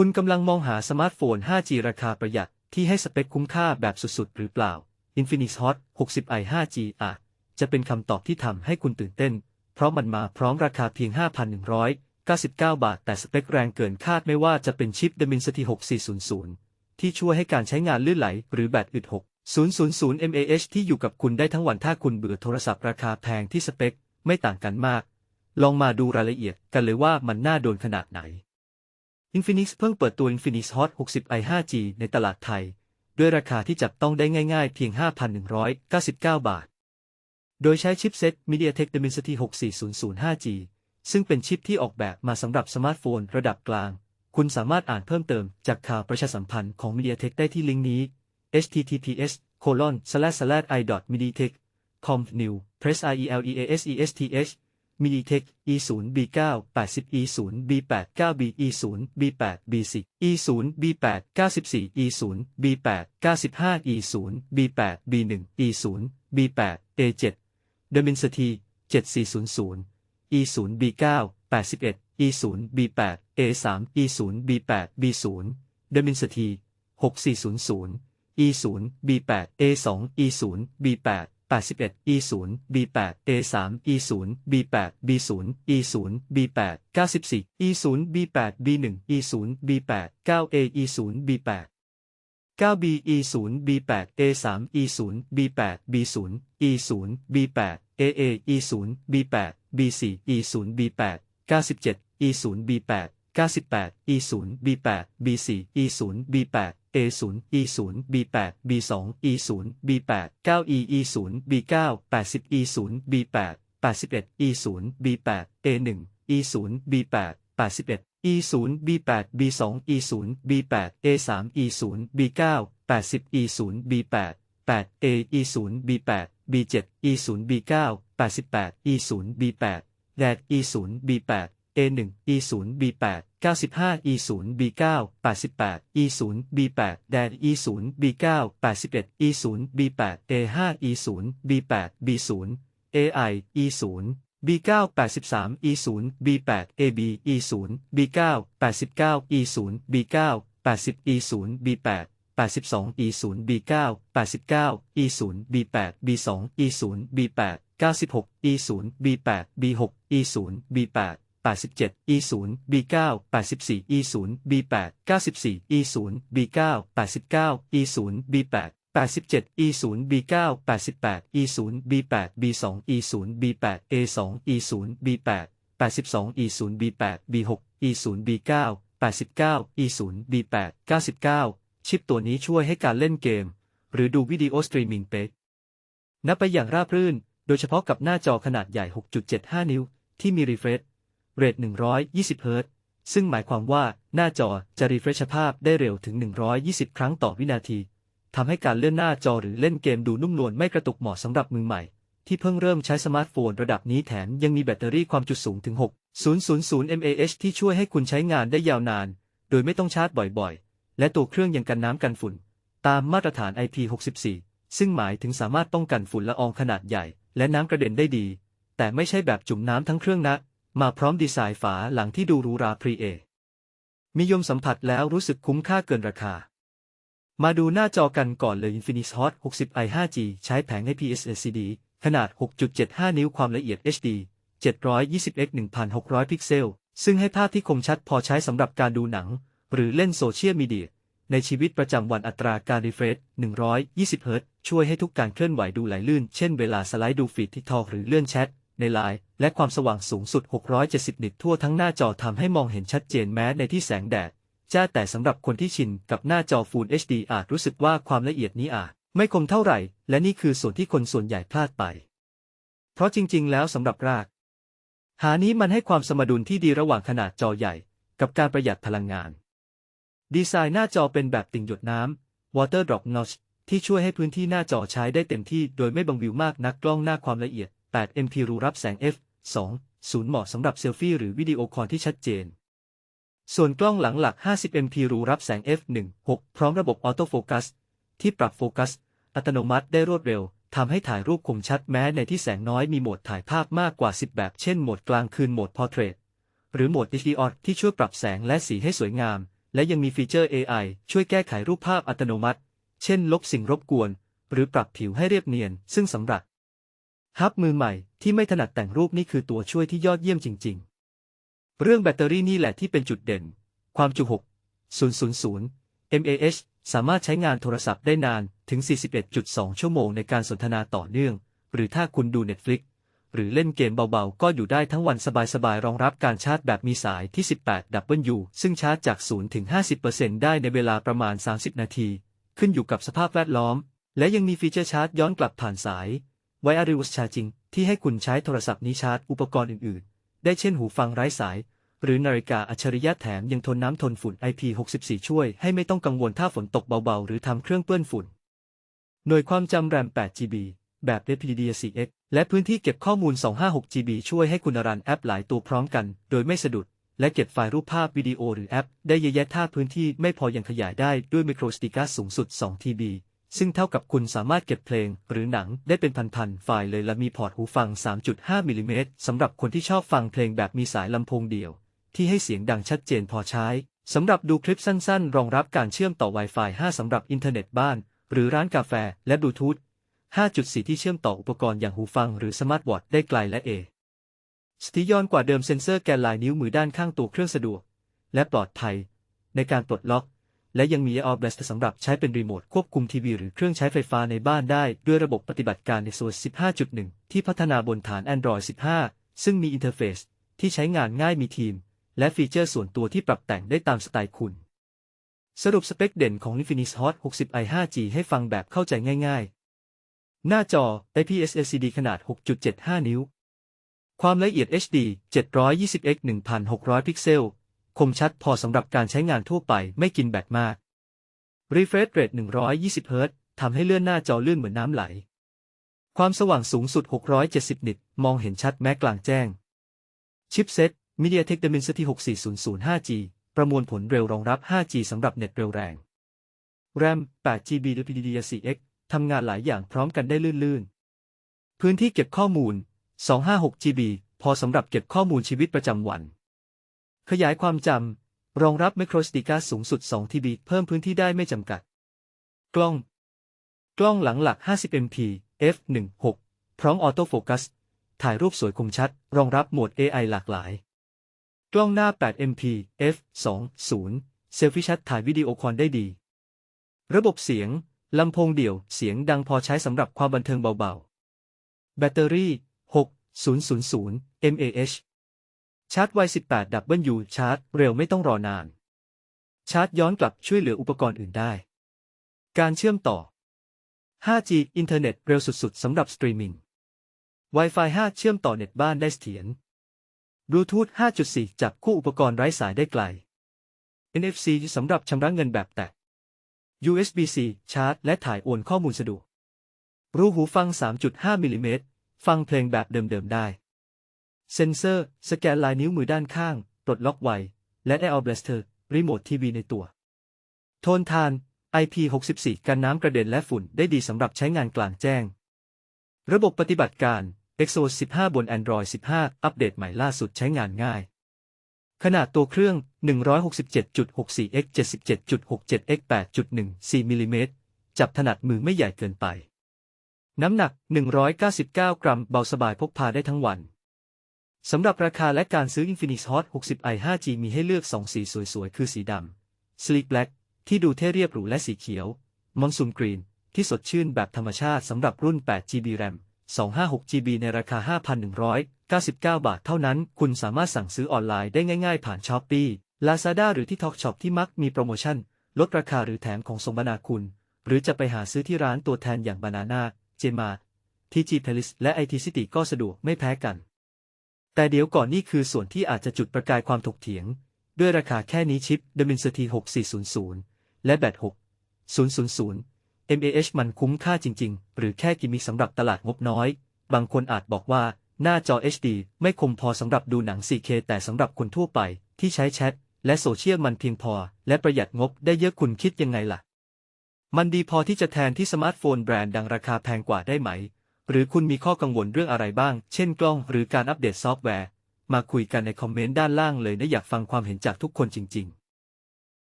คุณกำลังมองหาสมาร์ทโฟน 5G ราคาประหยัดที่ให้สเปคคุ้มค่าแบบสุดๆ หรือเปล่า Infinix Hot 60i 5G อาจจะเป็นคำตอบที่ทำให้คุณตื่นเต้น เพราะมันมาพร้อมราคาเพียง 5,199 บาท แต่สเปคแรงเกินคาดไม่ว่าจะเป็นชิป Dimensity 6400 ที่ช่วยให้การใช้งานลื่นไหล หรือแบตอึด 6 000 mAh ที่อยู่กับคุณได้ทั้งวันถ้าคุณเบื่อโทรศัพท์ราคาแพงที่สเปคไม่ต่างกันมาก ลองมาดูรายละเอียดกันเลยว่ามันน่าโดนขนาดไหน Infinix เพิ่งเปิดตัว Infinix Hot 60i 5G ในตลาดไทย ด้วยราคาที่จับต้องได้ง่ายๆ เพียง 5,199 บาท โดยใช้ชิปเซ็ต MediaTek Dimensity 6400 5G ซึ่งเป็นชิปที่ออกแบบมาสำหรับสมาร์ทโฟนระดับกลาง คุณสามารถอ่านเพิ่มเติมจากข่าวประชาสัมพันธ์ของ MediaTek ได้ที่ลิงก์นี้ https colon slash slash i mediatek com new press i e l e a s e s t h MediaTek e 0 b 9 80 e 0 b 8 9 b e 0 b 8 b 10 e 0 b 8 94 e 0 b 8 95 e 0 b 8 b 1 e 0 b 8 a 7 Dimensity 7400 e 0 b 9 81 e 0 b 8 a 3 e 0 b 8 b 0 Dimensity 6400 e 0 b 8 a 2 e 0 b 8 81 E0 B8 A3 E0 B8 B0 E0 B8 94 E0 B8 B1 E0 B8 9A E0 B8 9B E0 B8 A3 E0 B8 B0 E0 B8 AA E0 B8 B4 E0 B8 97 E0 B8 98 E0 B8 B4 E0 B8 A0 E0 B8 B2 E0 B8 9 E E0 B9 80 E0 B8 81 E0 B8 A1 E0 B8 81 E0 B8 B2 E0 B8 A3 E0 B9 80 E0 B8 8 A E0 B8 B7 E0 B9 88 E0 B8 แดด E0 B8 A1 E0 B8 95 E0 B9 88 E0 B8 แดน E0 B9 81 E0 B8 A5 E0 B8 B0 AI E0 B9 83 E0 B8 AB E0 B9 89 E0 B9 80 E0 B8 82 E0 B9 89 E0 B8 B2 E0 B8 96 E0 B8 B6 E0 B8 87 E0 B9 84 E0 B8 94 E0 B9 89 E0 B8 87 E0 B9 88 E0 B8 B2 E0 B8 A2 E0 B8 82 E0 B8 B6 E0 B9 89 E0 B8 99 ชิปตัวนี้ช่วยให้การเล่นเกม หรือดูวิดีโอสตรีมมิ่งเป๊ะนับไปอย่างราบรื่น โดยเฉพาะกับหน้าจอขนาดใหญ่ 6.75 นิ้ว ที่มีรีเฟรช เรท120เฮิรตซ์ซึ่งหมายความว่าหน้าจอจะรีเฟรชภาพได้เร็วถึง 120 ครั้งต่อวินาทีทำให้การเลื่อนหน้าจอหรือเล่นเกมดูนุ่มนวลไม่กระตุกเหมาะสำหรับมือใหม่ ที่เพิ่งเริ่มใช้สมาร์ทโฟนระดับนี้แถมยังมีแบตเตอรี่ความจุสูงถึง 6,000 mAh ที่ช่วยให้คุณใช้งานได้ยาวนาน โดยไม่ต้องชาร์จบ่อยๆ และตัวเครื่องยังกันน้ำกันฝุ่น ตามมาตรฐาน IP64 ซึ่งหมายถึงสามารถป้องกันฝุ่นละอองขนาดใหญ่ และน้ำกระเด็นได้ดี แต่ไม่ใช่แบบจุ่มน้ำทั้งเครื่องนะ มาพร้อมดีไซน์ฝาหลังที่ดูหรูราพรีเอมียมสัมผัสแล้วรู้สึกคุ้มค่าเกินราคา มาดูหน้าจอกันก่อนเลย Infinix Hot 60i 5G ใช้แผง IPS LCD ขนาด 6.75 นิ้วความละเอียด HD 720x 1600 พิกเซล ซึ่งให้ภาพที่คมชัดพอใช้สำหรับการดูหนัง หรือเล่นโซเชียลมีเดีย ในชีวิตประจำวันอัตราการรีเฟรช120 เฮิรตช่วยให้ทุกการเคลื่อนไหวดูไหลลื่น เช่นเวลาสไลด์ดูฟีดทิกทอกหรือเลื่อนแชท ในไลน์และความสว่างสูงสุด 670 นิตทั่วทั้งหน้าจอทำให้มองเห็นชัดเจนแม้ในที่แสงแดดจ้าแต่สำหรับคนที่ชินกับหน้าจอ Full HD อาจรู้สึกว่าความละเอียดนี้อาจไม่คมเท่าไหร่ และนี่คือส่วนที่คนส่วนใหญ่พลาดไป เพราะจริง ๆ แล้วสำหรับราก หานี้มันให้ความสมดุลที่ดีระหว่างขนาดจอใหญ่ กับการประหยัดพลังงาน ดีไซน์หน้าจอเป็นแบบติ่งหยดน้ำ Water Drop Notch ที่ช่วยให้พื้นที่หน้าจอใช้ได้เต็มที่โดยไม่บังวิวมากนักกล้องหน้าความละเอียด 8 MP รูรับแสง f 2 0 เหมาะสำหรับเซลฟี่หรือวิดีโอคอลที่ชัดเจน ส่วนกล้องหลังหลัก 50 MP รูรับแสง f 1 6พร้อมระบบออโต้โฟกัสที่ปรับโฟกัส อัตโนมัติได้รวดเร็วทำให้ถ่ายรูปคมชัดแม้ในที่แสงน้อยมีโหมดถ่ายภาพมากกว่า 10 แบบ เช่นโหมดกลางคืนโหมดพอร์เทรตหรือโหมด HDR ที่ช่วยปรับแสงและสีให้สวยงาม และยังมีฟีเจอร์ AI ช่วยแก้ไขรูปภาพอัตโนมัติ เช่น ลบสิ่งรบกวน หรือปรับผิวให้เรียบเนียน ซึ่งสำหรับ ฮับมือใหม่ที่ไม่ถนัดแต่งรูปนี่คือตัวช่วยที่ยอดเยี่ยมจริง ๆ เรื่องแบตเตอรี่นี่แหละที่เป็นจุดเด่น ความจุ 6 000 mAh สามารถใช้งานโทรศัพท์ได้นานถึง 41.2 ชั่วโมงในการสนทนาต่อเนื่อง หรือถ้าคุณดู Netflix หรือเล่นเกมเบาๆ ก็อยู่ได้ทั้งวันสบายๆ รองรับการชาร์จแบบมีสายที่ 18W ซึ่งชาร์จจาก 0 ถึง 50%ได้ในเวลาประมาณ 30 นาที ขึ้นอยู่กับสภาพแวดล้อม และยังมีฟีเจอร์ชาร์จย้อนกลับผ่านสาย Wireless Charging ที่ให้คุณใช้โทรศัพท์นี้ชาร์จอุปกรณ์อื่น ๆ ได้เช่นหูฟังไร้สาย หรือนาฬิกาอัจฉริยะแถมยังทนน้ำทนฝุ่น IP64 ช่วยให้ไม่ต้องกังวลถ้าฝนตกเบา ๆ หรือทำเครื่องเปื้อนฝุ่น หน่วยความจำแรม 8GB แบบ NVIDIA4X และพื้นที่เก็บข้อมูล 256GB ช่วยให้คุณรันแอปหลายตัวพร้อมกัน โดยไม่สะดุด และเก็บไฟล์รูปภาพวิดีโอหรือแอป ได้เยอะแยะถ้าพื้นที่ไม่พอยังขยายได้ด้วย micro SD card สูงสุด 2TB ซึ่งเท่ากับคุณสามารถเก็บเพลงหรือหนังได้เป็นพันๆไฟล์เลยและมีพอร์ตหูฟัง 3.5 มิลลิเมตรสำหรับคนที่ชอบฟังเพลงแบบมีสายลำโพงเดี่ยว ที่ให้เสียงดังชัดเจนพอใช้สำหรับดูคลิปสั้นๆ รองรับการเชื่อมต่อ Wi-Fi 5 สำหรับอินเทอร์เน็ตบ้าน หรือร้านกาแฟและบลูทูธ5.4 ที่เชื่อมต่ออุปกรณ์อย่างหูฟังหรือสมาร์ทวอทได้ไกลและเอสติยอนกว่าเดิมเซ็นเซอร์แกนลายนิ้วมือด้านข้างตัวเครื่องสะดวก และปลอดภัย ในการปลดล็อก และยังมี a i r b l a s t สำหรับใช้เป็นรีโมทควบคุมทีวีหรือเครื่องใช้ไฟฟ้าในบ้านได้ ด้วยระบบปฏิบัติการในโซน15.1 ที่พัฒนาบนฐาน Android 15 ซึ่งมีอินเทอร์เฟซที่ใช้งานง่ายมีทีม และฟีเจอร์ส่วนตัวที่ปรับแต่งได้ตามสไตล์คุณ สรุปสเปคเด่นของ Infinix Hot 60i 5G ให้ฟังแบบเข้าใจง่าย ๆ หน้าจอ IPS LCD ขนาด 6.75 นิ้ว ความละเอียด HD 720x 1600 พิกเซล คมชัดพอสำหรับการใช้งานทั่วไปไม่กินแบตมาก Refresh Rate 120 Hz ทำให้เลื่อนหน้าจอลื่นเหมือนน้ำไหล ความสว่างสูงสุด 670 นิต มองเห็นชัดแม้กลางแจ้ง ชิปเซ็ต MediaTek Dimensity 6400 5G ประมวลผลเร็วรองรับ 5G สำหรับเน็ตเร็วแรง RAM 8GB LPDDR4X ทำงานหลายอย่างพร้อมกันได้ลื่นๆ พื้นที่เก็บข้อมูล 256GB พอสำหรับเก็บข้อมูลชีวิตประจำวัน ขยายความจำ รองรับ micro SD card สูงสุด 2TB เพิ่มพื้นที่ได้ไม่จำกัด กล้อง กล้องหลังหลัก 50MP f1.6 พร้อมออโต้โฟกัส ถ่ายรูปสวยคมชัด รองรับโหมด AI หลากหลาย กล้องหน้า 8MP f2.0 เซลฟี่ชัดถ่ายวิดีโอคอลได้ดี ระบบเสียง ลำโพงเดี่ยว เสียงดังพอใช้สำหรับความบันเทิงเบาๆ แบตเตอรี่ 6000 mAh ชาร์จไว 18W ชาร์จเร็วไม่ต้องรอนาน ชาร์จย้อนกลับช่วยเหลืออุปกรณ์อื่นได้ การเชื่อมต่อ 5G อินเทอร์เน็ตเร็วสุดๆสำหรับสตรีมมิ่ง Wi-Fi 5 เชื่อมต่อเน็ตบ้านได้เสถียร Bluetooth 5.4 จับคู่อุปกรณ์ไร้สายได้ไกล NFC สำหรับชำระเงินแบบแตะ USB-C ชาร์จ และถ่ายโอนข้อมูลสะดวก รูหูฟัง 3.5 มิลลิเมตร ฟังเพลงแบบเดิมๆได้ เซนเซอร์ สแกนลายนิ้วมือด้านข้างปลดล็อกไว และ Air Blaster รีโมททีวีในตัว โทนทาน IP64 กันน้ำกระเด็นและฝุ่นได้ดีสำหรับใช้งานกลางแจ้ง ระบบปฏิบัติการ Exos 15 บน Android 15 อัปเดตใหม่ล่าสุดใช้งานง่าย ขนาดตัวเครื่อง 167.64x 77.67x 8.14มิลลิเมตรจับถนัดมือไม่ใหญ่เกินไป น้ำหนัก 199 กรัม เบาสบายพกพาได้ทั้งวัน สำหรับราคาและการซื้อ Infinix Hot 60i 5G มีให้เลือก 2 สีสวยๆ คือสีดำ Sleek Black ที่ดูเท่เรียบหรูและสีเขียว Monsoon Green ที่สดชื่นแบบธรรมชาติสำหรับรุ่น 8GB RAM 256GB ในราคา 5,199 บาทเท่านั้น คุณสามารถสั่งซื้อออนไลน์ได้ง่ายๆ ผ่าน Shopee Lazada หรือที่ TalkShop ที่มักมีโปรโมชั่น ลดราคาหรือแถมของสมนาคุณ หรือจะไปหาซื้อที่ร้านตัวแทนอย่าง Banana, j m a TG Palace และ IT City ก็สะดวกไม่แพ้กัน แต่เดี๋ยวก่อนนี่คือส่วนที่อาจจะจุดประกายความถกเถียง ด้วยราคาแค่นี้ชิป Dimensity 6400 และแบต6000 mAh มันคุ้มค่าจริง ๆ หรือแค่กิมมิคสำหรับตลาดงบน้อย บางคนอาจบอกว่าหน้าจอ HD ไม่คมพอสำหรับดูหนัง 4K แต่สำหรับคนทั่วไปที่ใช้แชทและโซเชียลมันเพียงพอ และประหยัดงบได้เยอะคุณคิดยังไงล่ะ มันดีพอที่จะแทนที่สมาร์ทโฟนแบรนด์ดังราคาแพงกว่าได้ไหม หรือคุณมีข้อกังวลเรื่องอะไรบ้าง เช่นกล้องหรือการอัปเดตซอฟต์แวร์ มาคุยกันในคอมเมนต์ด้านล่างเลยนะอยากฟังความเห็นจากทุกคนจริง ๆ